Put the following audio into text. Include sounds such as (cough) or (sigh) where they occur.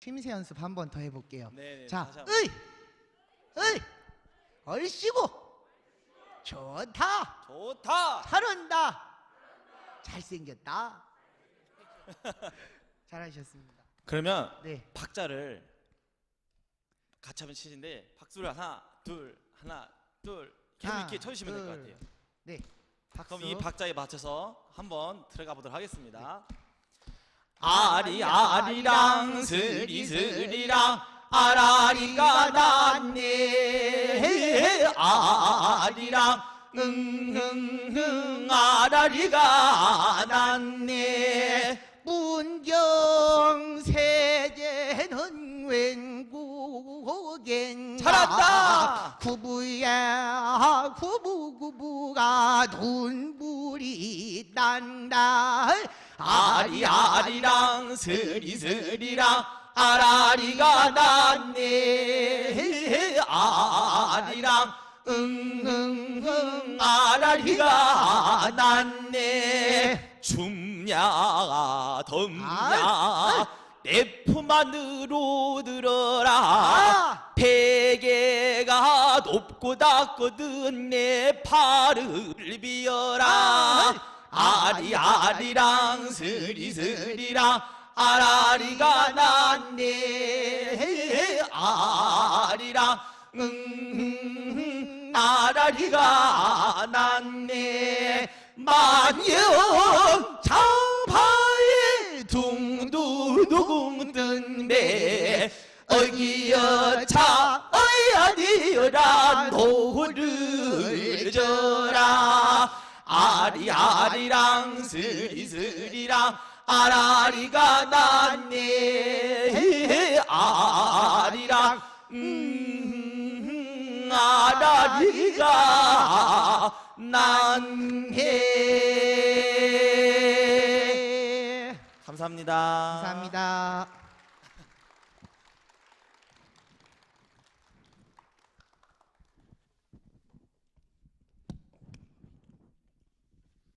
심세 연습 한 번 더 해볼게요. 네, 네, 자, 다시 한번. 으이, 으이, 얼씨구, 좋다, 좋다. 잘한다, 잘생겼다. (laughs) 잘하셨습니다. 그러면 네, 박자를 같이 한번 치는데 박수를 하나, 둘, 하나, 둘 계속 하나, 이렇게 쳐주시면 될 것 둘. 같아요. 네. 박수. 그럼 이 박자에 맞춰서 한번 들어가 보도록 하겠습니다. 아리 아리랑 스리 스리랑 아라리가 났네 아리랑 응응응 아라리가 났네 문경 세제는 웬국엔 잘한다! 구부야 구부구부가 눈물이 난다 아리 아리랑 스리스리랑 아라리가 났네. 아리랑 응응응 아라리가 났네. 춥냐 덥냐 내 품 안으로 들어라. 아! 베개가 높고 낮거든 내 팔을 비어라. 아 리 아리랑 스리스리랑 아라리가 났네 아리랑 음 아라리가 났네 만영 장파에 둥두둥 뜬데. 어기여 차 어야디여라 노를 져라. 아리아 리랑 스리스리랑 아라리가 났네 아리랑 음 아라리가 났네 네. 감사합니다 감사합니다.